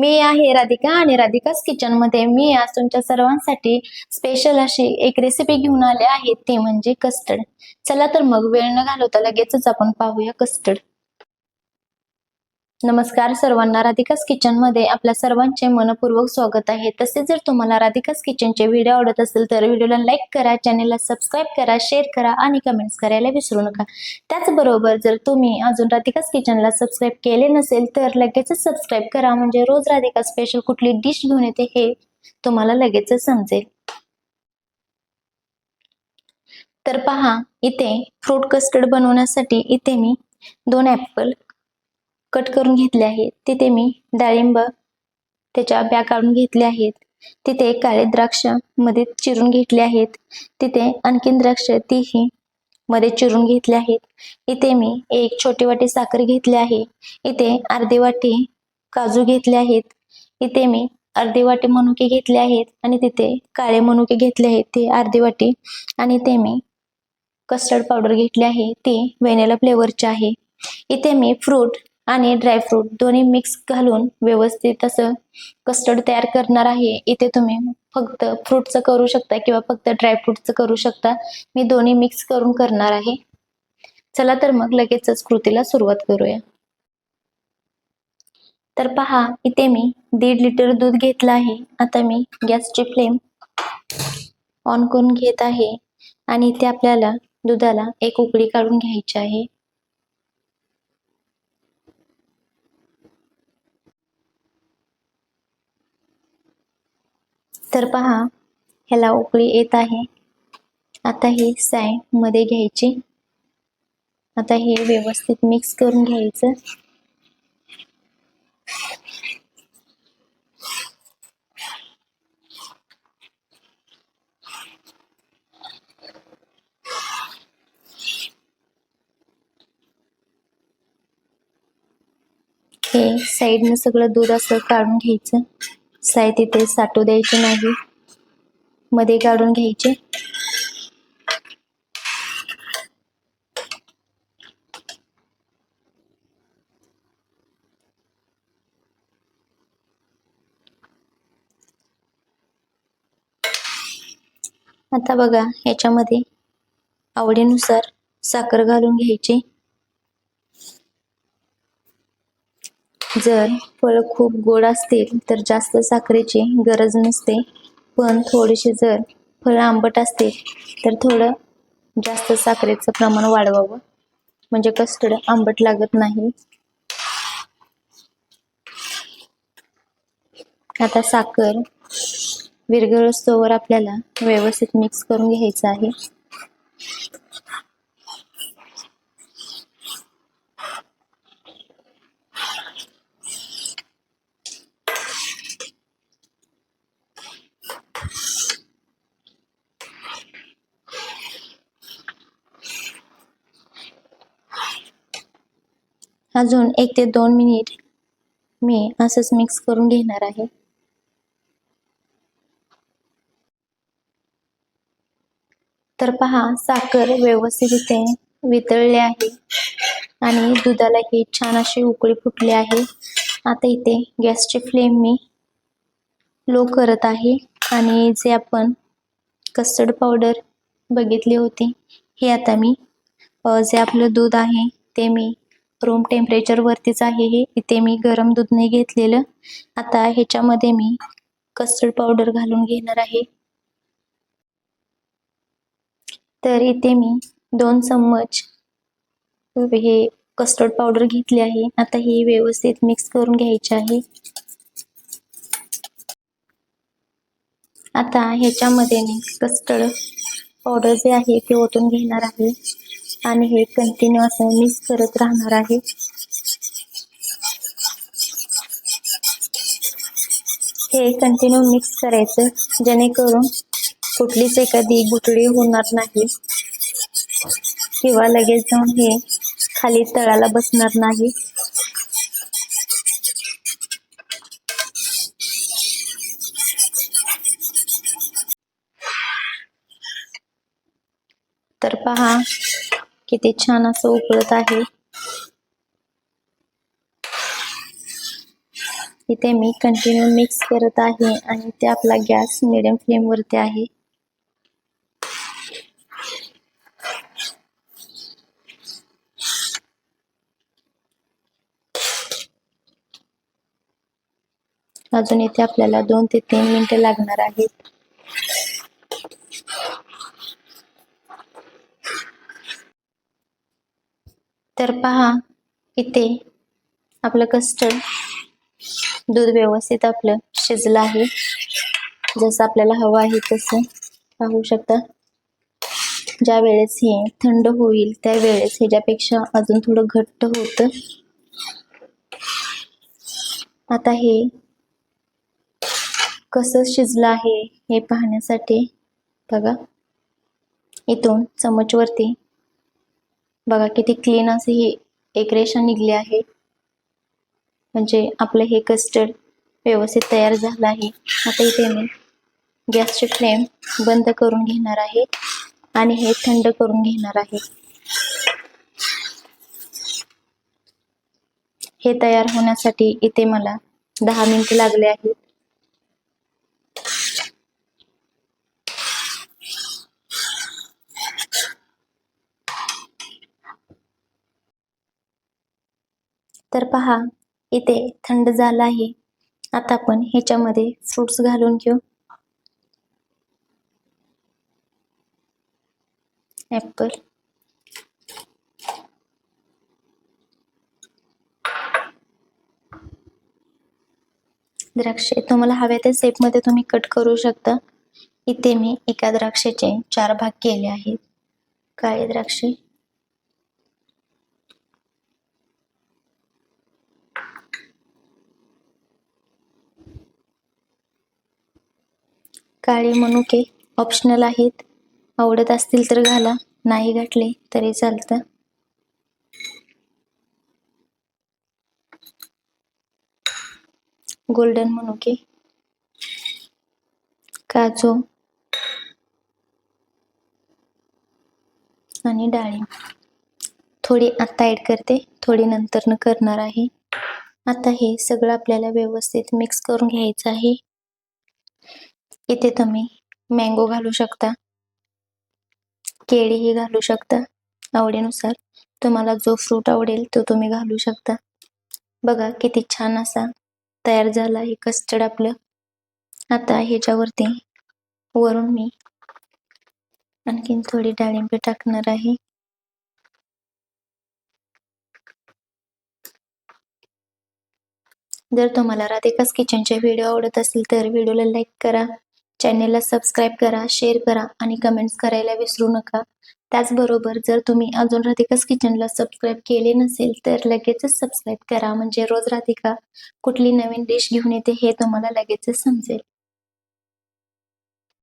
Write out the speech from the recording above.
मी आहे राधिका आणि राधिकाच किचनमध्ये. मी आज तुमच्या सर्वांसाठी स्पेशल अशी एक रेसिपी घेऊन आले आहे ती म्हणजे कस्टर्ड चला तर मग वेळ न घालवता लगेचच आपण पाहूया कस्टर्ड नमस्कार सर्वांना राधिकास किचनमध्ये आपल्या सर्वांचे मनपूर्वक स्वागत आहे. तसेच जर तुम्हाला राधिकाच किचनचे व्हिडिओ आवडत असेल तर व्हिडिओला लाईक करा चॅनेलला सबस्क्राईब करा शेअर करा आणि कमेंट्स करायला विसरू नका. त्याचबरोबर जर तुम्ही अजून राधिकाच किचनला सबस्क्राईब केले नसेल तर लगेचच सबस्क्राईब करा. म्हणजे रोज राधिका स्पेशल कुठली डिश घेऊन येते हे तुम्हाला लगेचच समजेल. तर पहा इथे फ्रूट कस्टर्ड बनवण्यासाठी इथे मी दोन ॲपल कट करून घेतले आहेत. तिथे मी डाळिंब त्याच्या ब्या काढून घेतले आहेत. तिथे काळे द्राक्षमध्ये चिरून घेतले आहेत. तिथे आणखीन द्राक्ष तीही मध्ये चिरून घेतले आहेत. इथे मी एक छोटी वाटी साखर घेतली आहे. इथे अर्धी वाटी काजू घेतले आहेत. इथे मी अर्धी वाटी मनुके घेतले आहेत आणि तिथे काळे मनुके घेतले आहेत. ते अर्धी वाटी आणि ते मी कस्टर्ड पावडर घेतली आहे. ती व्हॅनिला फ्लेवरची आहे. इथे मी फ्रूट आणि ड्रायफ्रूट दोन्ही मिक्स घालून व्यवस्थित असं कस्टर्ड तयार करणार आहे. इथे तुम्ही फक्त फ्रूटचं करू शकता किंवा फक्त ड्रायफ्रूटचं करू शकता. मी दोन्ही मिक्स करून करणार आहे. चला तर मग लगेचच कृतीला सुरुवात करूया. तर पहा इथे मी दीड लिटर दूध घेतलं आहे. आता मी गॅसची फ्लेम ऑन करून घेत आहे. आणि इथे आपल्याला दुधाला एक उकळी काढून घ्यायची आहे. तर पहा ह्याला उकळी येत आहे. आता हे सायमध्ये घ्यायची. आता हे व्यवस्थित मिक्स करून घ्यायचं. हे साईडनं सगळं दूध असं काढून घ्यायचं. साय तिथे साठू द्यायचे नाही. मध्ये काढून घ्यायचे. आता बघा ह्याच्यामध्ये आवडीनुसार साखर घालून घ्यायची. जर फळ खूप गोड असतील तर जास्त साखरेची गरज नसते. पण थोडीशी जर फळं आंबट असतील तर थोडं जास्त साखरेचं प्रमाण वाढवावं. म्हणजे कस्टर्ड आंबट लागत नाही. आता साखर विरघळस्तोवर आपल्याला व्यवस्थित मिक्स करून घ्यायचं आहे. अजून एक ते दोन मिनिट मी असंच मिक्स करून घेणार आहे. तर पहा साखर व्यवस्थित वितळले वितळली आहे आणि दुधाला ही छान अशी उकळी फुटली आहे. आता इथे गॅसची फ्लेम मी लो करत आहे आणि जे आपण कस्टर्ड पावडर बघितली होती हे आता मी जे आपलं दूध आहे ते मी रूम टेम्परेचर वरतीच आहे हे. इथे मी गरम दूध नाही घेतलेलं. आता ह्याच्यामध्ये मी कस्टर्ड पावडर घालून घेणार आहे. तर इथे मी दोन चम्मच हे कस्टर्ड पावडर घेतली आहे. आता ही व्यवस्थित मिक्स करून घ्यायची आहे. आता ह्याच्यामध्ये मी कस्टर्ड पावडर जे आहे ते ओतून घेणार आहे. आणि हे कंटिन्यू असं मिक्स करत राहणार आहे. हे कंटिन्यू मिक्स करायचं जेणेकरून कुठलीच एखादी गुठळी होणार नाही. किंवा लगेच जाऊन हे खाली तळाला बसणार नाही. तर पहा किती छान असं उकळत आहे. इथे मी कंटिन्यू मिक्स करत आहे आणि ते आपला गॅस मिडियम फ्लेमवरती आहे. अजून इथे आपल्याला दोन ते तीन मिनिटे लागणार आहेत. तर पहा इथे आपलं कस्टर्ड दूध व्यवस्थित आपलं शिजलं आहे. जसं आपल्याला हवं आहे तसं पाहू शकता. ज्या वेळेस हे थंड होईल त्या वेळेस ह्याच्यापेक्षा अजून थोडं घट्ट होतं. आता हे कसं शिजलं आहे हे पाहण्यासाठी बघा. इथून चमचवरती बघा किती क्लीन असे ही एक रेषा निघली आहे. म्हणजे आपलं हे कस्टर्ड व्यवस्थित तयार झालं आहे. आता इथे मी गॅसची फ्लेम बंद करून घेणार आहे आणि हे थंड करून घेणार आहे. हे तयार होण्यासाठी इथे मला दहा मिनिट लागले आहेत. तर पहा इथे थंड झाला आहे. आता आपण ह्याच्यामध्ये फ्रुट्स घालून घेऊ. ॲपल द्राक्षे तुम्हाला हव्या त्या शेपमध्ये तुम्ही कट करू शकता. इथे मी एका द्राक्षाचे चार भाग केले आहेत. काळे द्राक्षे. काळे मनुके ऑप्शनल आहेत. आवडत असतील तर घाला नाही घातले तरी चालतं. गोल्डन मनुके काजू आणि डाळिंब थोडी आता ॲड करते थोडी नंतर करणार आहे. आता हे सगळं आपल्याला व्यवस्थित मिक्स करून घ्यायचं आहे. इथे तुम्ही मँगो घालू शकता. केळीही घालू शकता. आवडीनुसार तुम्हाला जो फ्रूट आवडेल तो तुम्ही घालू शकता. बघा किती छान असा तयार झाला आहे कस्टर्ड आपलं. आता ह्याच्यावरती वरून मी आणखीन थोडी डाळिंबे टाकणार आहे. जर तुम्हाला राधिकास किचनचे व्हिडिओ आवडत असेल तर व्हिडिओला लाईक करा. चॅनेलला सबस्क्राईब करा शेअर करा आणि कमेंट्स करायला विसरू नका. त्याचबरोबर जर तुम्ही अजून राधिकाच किचनला सबस्क्राईब केले नसेल तर लगेचच सबस्क्राईब करा. म्हणजे रोज राधिका कुठली नवीन डिश घेऊन येते हे तुम्हाला लगेचच समजेल.